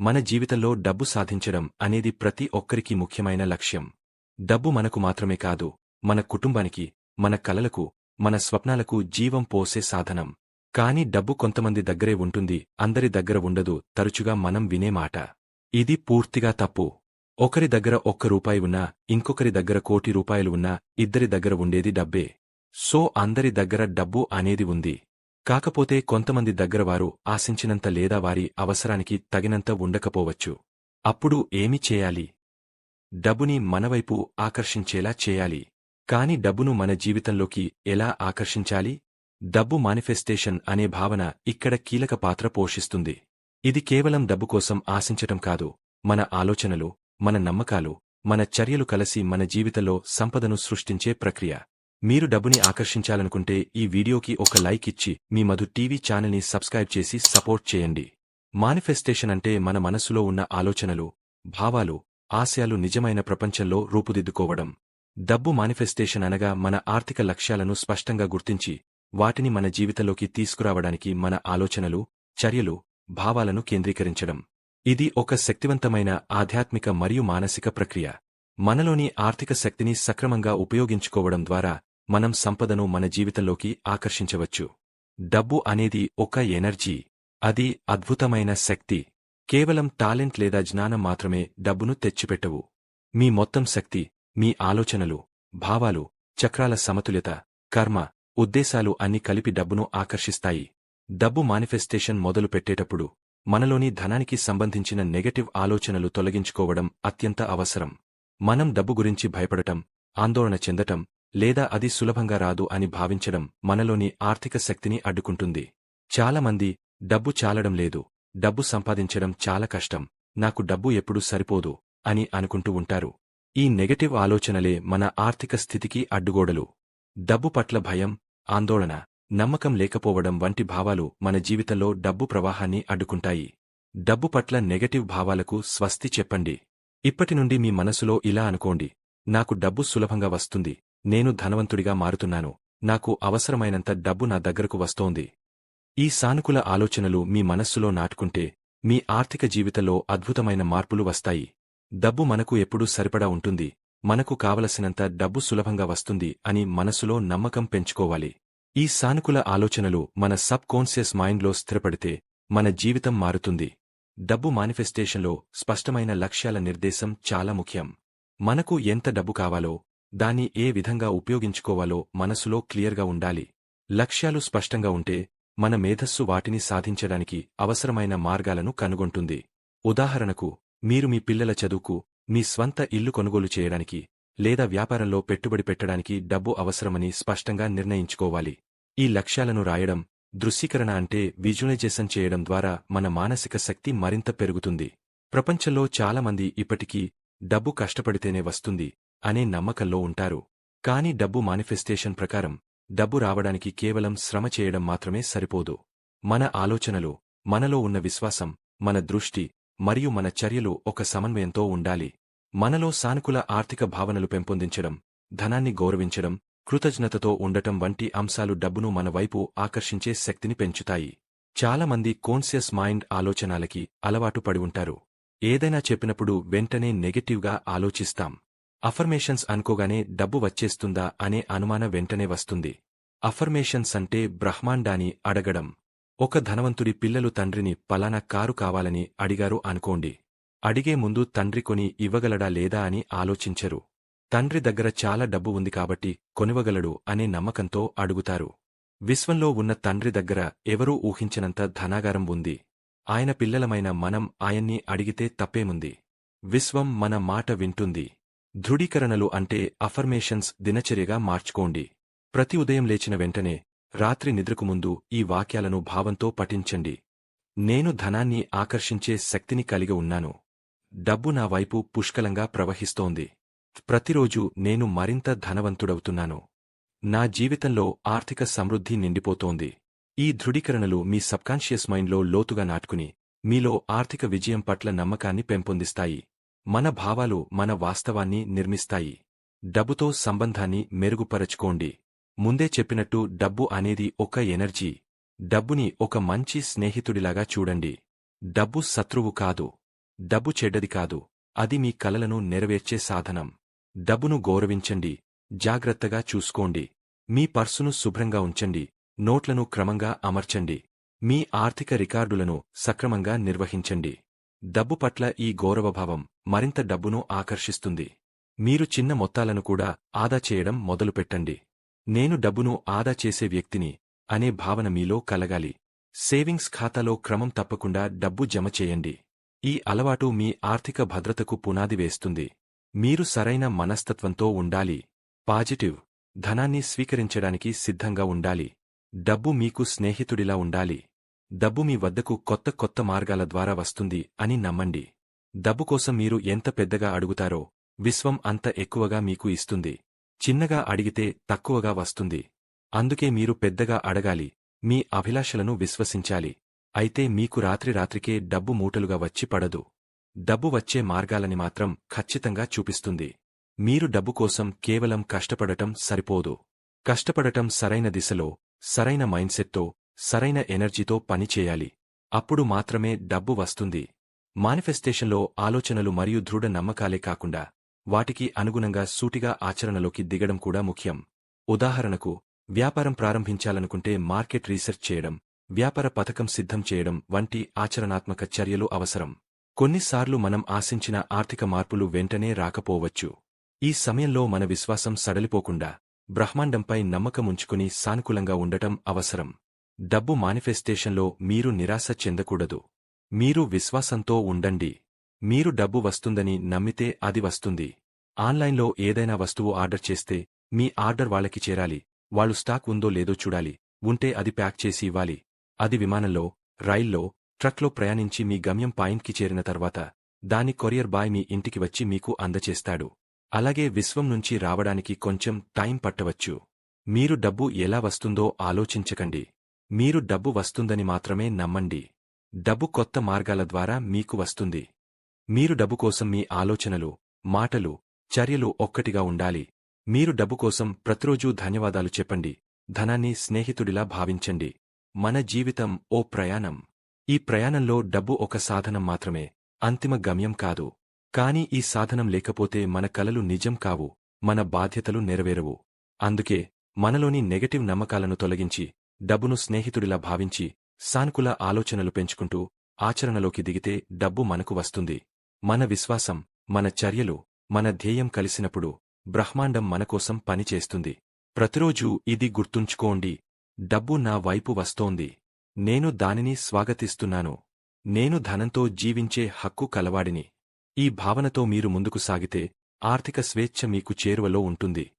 మన జీవితంలో డబ్బు సాధించడం అనేది ప్రతి ఒక్కరికి ముఖ్యమైన లక్ష్యం. డబ్బు మనకు మాత్రమే కాదు మన కుటుంబానికి మన కలలకు మన స్వప్నాలకు జీవం పోసే సాధనం. కాని డబ్బు కొంతమంది దగ్గరే ఉంటుంది అందరి దగ్గర ఉండదు తరచుగా మనం వినే మాట. ఇది పూర్తిగా తప్పు. ఒకరి దగ్గర ఒక్క రూపాయి ఉన్నా ఇంకొకరి దగ్గర కోటి రూపాయలు ఉన్నా ఇద్దరి దగ్గర ఉండేది డబ్బే. సో అందరి దగ్గర డబ్బు అనేది ఉంది. కాకపోతే కొంతమంది దగ్గర వారు ఆశించినంత లేదా వారి అవసరానికి తగినంత ఉండకపోవచ్చు. అప్పుడు ఏమి చేయాలి? డబ్బుని మనవైపు ఆకర్షించేలా చేయాలి. కాని డబ్బును మన జీవితంలోకి ఎలా ఆకర్షించాలి? డబ్బు మానిఫెస్టేషన్ అనే భావన ఇక్కడ కీలక పాత్ర పోషిస్తుంది. ఇది కేవలం డబ్బు కోసం ఆశించటం కాదు. మన ఆలోచనలు మన నమ్మకాలు మన చర్యలు కలిసి మన జీవితంలో సంపదను సృష్టించే ప్రక్రియ. మీరు డబ్బుని ఆకర్షించాలనుకుంటే ఈ వీడియోకి ఒక లైక్ ఇచ్చి మీ మధు టీవీ ఛానల్ని సబ్స్క్రైబ్ చేసి సపోర్ట్ చేయండి. మానిఫెస్టేషన్ అంటే మన మనసులో ఉన్న ఆలోచనలు భావాలు ఆశయాలు నిజమైన ప్రపంచంలో రూపుదిద్దుకోవడం. డబ్బు మానిఫెస్టేషన్ అనగా మన ఆర్థిక లక్ష్యాలను స్పష్టంగా గుర్తించి వాటిని మన జీవితంలోకి తీసుకురావడానికి మన ఆలోచనలు చర్యలు భావాలను కేంద్రీకరించడం. ఇది ఒక శక్తివంతమైన ఆధ్యాత్మిక మరియు మానసిక ప్రక్రియ. మనలోని ఆర్థిక శక్తిని సక్రమంగా ఉపయోగించుకోవడం ద్వారా మనం సంపదను మన జీవితంలోకి ఆకర్షించవచ్చు. డబ్బు అనేది ఒక ఎనర్జీ. అది అద్భుతమైన శక్తి. కేవలం టాలెంట్ లేదా జ్ఞానం మాత్రమే డబ్బును తెచ్చిపెట్టవు. మీ మొత్తం శక్తి మీ ఆలోచనలు భావాలు చక్రాల సమతుల్యత కర్మ ఉద్దేశాలు అన్ని కలిపి డబ్బును ఆకర్షిస్తాయి. డబ్బు మానిఫెస్టేషన్ మొదలు పెట్టేటప్పుడు మనలోని ధనానికి సంబంధించిన నెగటివ్ ఆలోచనలు తొలగించుకోవడం అత్యంత అవసరం. మనం డబ్బు గురించి భయపడటం ఆందోళన చెందటం లేదా అది సులభంగా రాదు అని భావించడం మనలోని ఆర్థిక శక్తిని అడ్డుకుంటుంది. చాలామంది డబ్బు చాలడం లేదు డబ్బు సంపాదించడం చాలా కష్టం నాకు డబ్బు ఎప్పుడూ సరిపోదు అని అనుకుంటూ ఉంటారు. ఈ నెగటివ్ ఆలోచనలే మన ఆర్థిక స్థితికి అడ్డుగోడలు. డబ్బు పట్ల భయం ఆందోళన నమ్మకం లేకపోవడం వంటి భావాలు మన జీవితంలో డబ్బు ప్రవాహాన్ని అడ్డుకుంటాయి. డబ్బు పట్ల నెగటివ్ భావాలకు స్వస్తి చెప్పండి. ఇప్పటి నుండి మీ మనసులో ఇలా అనుకోండి నాకు డబ్బు సులభంగా వస్తుంది నేను ధనవంతుడిగా మారుతున్నాను. నాకు అవసరమైనంత డబ్బు నా దగ్గరకు వస్తోంది. ఈ సానుకూల ఆలోచనలు మీ మనస్సులో నాటుకుంటే మీ ఆర్థిక జీవితంలో అద్భుతమైన మార్పులు వస్తాయి. డబ్బు మనకు ఎప్పుడూ సరిపడా ఉంటుంది. మనకు కావలసినంత డబ్బు సులభంగా వస్తుంది అని మనసులో నమ్మకం పెంచుకోవాలి. ఈ సానుకూల ఆలోచనలు మన సబ్ కాన్షియస్ మైండ్లో స్థిరపడితే మన జీవితం మారుతుంది. డబ్బు మానిఫెస్టేషన్లో స్పష్టమైన లక్ష్యాల నిర్దేశం చాలా ముఖ్యం. మనకు ఎంత డబ్బు కావాలో దాన్ని ఏ విధంగా ఉపయోగించుకోవాలో మనసులో క్లియర్గా ఉండాలి. లక్ష్యాలు స్పష్టంగా ఉంటే మన మేధస్సు వాటిని సాధించడానికి అవసరమైన మార్గాలను కనుగొంటుంది. ఉదాహరణకు మీరు మీ పిల్లల చదువుకు మీ స్వంత ఇల్లు కొనుగోలు చేయడానికి లేదా వ్యాపారంలో పెట్టుబడి పెట్టడానికి డబ్బు అవసరమని స్పష్టంగా నిర్ణయించుకోవాలి. ఈ లక్ష్యాలను రాయడం దృశ్యీకరణ అంటే విజువలైజేషన్ చేయడం ద్వారా మన మానసిక శక్తి మరింత పెరుగుతుంది. ప్రపంచంలో చాలామంది ఇప్పటికీ డబ్బు కష్టపడితేనే వస్తుంది. అనే నమ్మకంలో ఉంటారు. కాని డబ్బు మానిఫెస్టేషన్ ప్రకారం డబ్బు రావడానికి కేవలం శ్రమ చేయడం మాత్రమే సరిపోదు. మన ఆలోచనలు మనలో ఉన్న విశ్వాసం మన దృష్టి మరియు మన చర్యలు ఒక సమన్వయంతో ఉండాలి. మనలో సానుకూల ఆర్థిక భావనలు పెంపొందించడం ధనాన్ని గౌరవించడం కృతజ్ఞతతో ఉండటం వంటి అంశాలు డబ్బును మన వైపు ఆకర్షించే శక్తిని పెంచుతాయి. చాలామంది కోన్సియస్ మైండ్ ఆలోచనాలకి అలవాటు పడి ఉంటారు. ఏదైనా చెప్పినప్పుడు వెంటనే నెగటివ్గా ఆలోచిస్తాం. అఫర్మేషన్స్ అనుకోగానే డబ్బు వచ్చేస్తుందా అనే అనుమాన వెంటనే వస్తుంది. అఫర్మేషన్స్ అంటే బ్రహ్మాండాన్ని అడగడం. ఒక ధనవంతుడి పిల్లలు తండ్రిని పలానా కారు కావాలని అడిగారు అనుకోండి. అడిగే ముందు తండ్రి కొని ఇవ్వగలడా లేదా అని ఆలోచించరు. తండ్రి దగ్గర చాలా డబ్బు ఉంది కాబట్టి కొనివ్వగలడు అనే నమ్మకంతో అడుగుతారు. విశ్వంలో ఉన్న తండ్రి దగ్గర ఎవరూ ఊహించనంత ధనాగారం ఉంది. ఆయన పిల్లలమైన మనం ఆయన్ని అడిగితే తప్పేముంది? విశ్వం మన మాట వింటుంది. ధృడీకరణలు అంటే అఫర్మేషన్స్ దినచర్యగా మార్చుకోండి. ప్రతి ఉదయం లేచిన వెంటనే రాత్రి నిద్రకు ముందు ఈ వాక్యాలను భావంతో పఠించండి. నేను ధనాన్ని ఆకర్షించే శక్తిని కలిగి ఉన్నాను. డబ్బు నా వైపు పుష్కలంగా ప్రవహిస్తోంది. ప్రతిరోజు నేను మరింత ధనవంతుడవుతున్నాను. నా జీవితంలో ఆర్థిక సమృద్ధి నిండిపోతోంది. ఈ ధృడీకరణలు మీ సబ్కాన్షియస్ మైండ్లో లోతుగా నాటుకుని మీలో ఆర్థిక విజయం పట్ల నమ్మకాన్ని పెంపొందిస్తాయి. మన భావాలు మన వాస్తవాన్ని నిర్మిస్తాయి. డబ్బుతో సంబంధాన్ని మెరుగుపరచుకోండి. ముందే చెప్పినట్టు డబ్బు అనేది ఒక ఎనర్జీ. డబ్బుని ఒక మంచి స్నేహితుడిలాగా చూడండి. డబ్బు శత్రువు కాదు. డబ్బు చెడ్డది కాదు. అది మీ కలలను నెరవేర్చే సాధనం. డబ్బును గౌరవించండి. జాగ్రత్తగా చూసుకోండి. మీ పర్సును శుభ్రంగా ఉంచండి. నోట్లను క్రమంగా అమర్చండి. మీ ఆర్థిక రికార్డులను సక్రమంగా నిర్వహించండి. డబ్బు పట్ల ఈ గౌరవభావం మరింత డబ్బును ఆకర్షిస్తుంది. మీరు చిన్న మొత్తాలను కూడా ఆదా చేయడం మొదలుపెట్టండి. నేను డబ్బును ఆదా చేసే వ్యక్తిని అనే భావన మీలో కలగాలి. సేవింగ్స్ ఖాతాలో క్రమం తప్పకుండా డబ్బు జమ చేయండి. ఈ అలవాటు మీ ఆర్థిక భద్రతకు పునాది వేస్తుంది. మీరు సరైన మనస్తత్వంతో ఉండాలి. పాజిటివ్. ధనాన్ని స్వీకరించడానికి సిద్ధంగా ఉండాలి. డబ్బు మీకు స్నేహితుడిలా ఉండాలి. డబ్బు మీ వద్దకు కొత్త కొత్త మార్గాల ద్వారా వస్తుంది అని నమ్మండి. డబ్బు కోసం మీరు ఎంత పెద్దగా అడుగుతారో విశ్వం అంత ఎక్కువగా మీకు ఇస్తుంది. చిన్నగా అడిగితే తక్కువగా వస్తుంది. అందుకే మీరు పెద్దగా అడగాలి మీ అభిలాషలను విశ్వసించాలి. అయితే మీకు రాత్రి రాత్రికే డబ్బు మూటలుగా వచ్చి పడదు. డబ్బు వచ్చే మార్గాలని మాత్రం ఖచ్చితంగా చూపిస్తుంది. మీరు డబ్బు కోసం కేవలం కష్టపడటం సరిపోదు. కష్టపడటం సరైన దిశలో సరైన మైండ్సెట్తో సరైన ఎనర్జీతో పనిచేయాలి అప్పుడు మాత్రమే డబ్బు వస్తుంది. మానిఫెస్టేషన్లో ఆలోచనలు మరియు దృఢ నమ్మకాలే కాకుండా వాటికి అనుగుణంగా సూటిగా ఆచరణలోకి దిగడం కూడా ముఖ్యం. ఉదాహరణకు వ్యాపారం ప్రారంభించాలనుకుంటే మార్కెట్ రీసెర్చ్ చేయడం వ్యాపార పథకం సిద్ధం చేయడం వంటి ఆచరణాత్మక చర్యలు అవసరం. కొన్నిసార్లు మనం ఆశించిన ఆర్థిక మార్పులు వెంటనే రాకపోవచ్చు. ఈ సమయంలో మన విశ్వాసం సడలిపోకుండా బ్రహ్మాండంపై నమ్మకముంచుకుని సానుకూలంగా ఉండటం అవసరం. డబ్బు మానిఫెస్టేషన్లో మీరు నిరాశ చెందకూడదు. మీరు విశ్వాసంతో ఉండండి. మీరు డబ్బు వస్తుందని నమ్మితే అది వస్తుంది. ఆన్లైన్లో ఏదైనా వస్తువు ఆర్డర్ చేస్తే మీ ఆర్డర్ వాళ్ళకి చేరాలి. వాళ్ళు స్టాక్ ఉందో లేదో చూడాలి. ఉంటే అది ప్యాక్ చేసి ఇవ్వాలి. అది విమానంలో రైల్లో ట్రక్లో ప్రయాణించి మీ గమ్యం పాయింట్కి చేరిన తర్వాత దాని కొరియర్ బాయ్ మీ ఇంటికి వచ్చి మీకు అందచేస్తాడు. అలాగే విశ్వం నుంచి రావడానికి కొంచెం టైం పట్టవచ్చు. మీరు డబ్బు ఎలా వస్తుందో ఆలోచించకండి. మీరు డబ్బు వస్తుందని మాత్రమే నమ్మండి. డబ్బు కొత్త మార్గాల ద్వారా మీకు వస్తుంది. మీరు డబ్బు కోసం మీ ఆలోచనలు మాటలు చర్యలు ఒక్కటిగా ఉండాలి. మీరు డబ్బు కోసం ప్రతిరోజూ ధన్యవాదాలు చెప్పండి. ధనాన్ని స్నేహితుడిలా భావించండి. మన జీవితం ఓ ప్రయాణం. ఈ ప్రయాణంలో డబ్బు ఒక సాధనం మాత్రమే అంతిమ గమ్యం కాదు. కాని ఈ సాధనం లేకపోతే మన కలలు నిజం కావు మన బాధ్యతలు నెరవేరవు. అందుకే మనలోని నెగటివ్ నమ్మకాలను తొలగించి డబ్బును స్నేహితుడిలా భావించి సానుకూల ఆలోచనలు పెంచుకుంటూ ఆచరణలోకి దిగితే డబ్బు మనకు వస్తుంది. మన విశ్వాసం మన చర్యలు మన ధ్యేయం కలిసినప్పుడు బ్రహ్మాండం మనకోసం పనిచేస్తుంది. ప్రతిరోజూ ఇది గుర్తుంచుకోండి. డబ్బు నా వైపు వస్తోంది. నేను దానిని స్వాగతిస్తున్నాను. నేను ధనంతో జీవించే హక్కు కలవాడిని. ఈ భావనతో మీరు ముందుకు సాగితే ఆర్థిక స్వేచ్ఛ మీకు చేరువలో ఉంటుంది.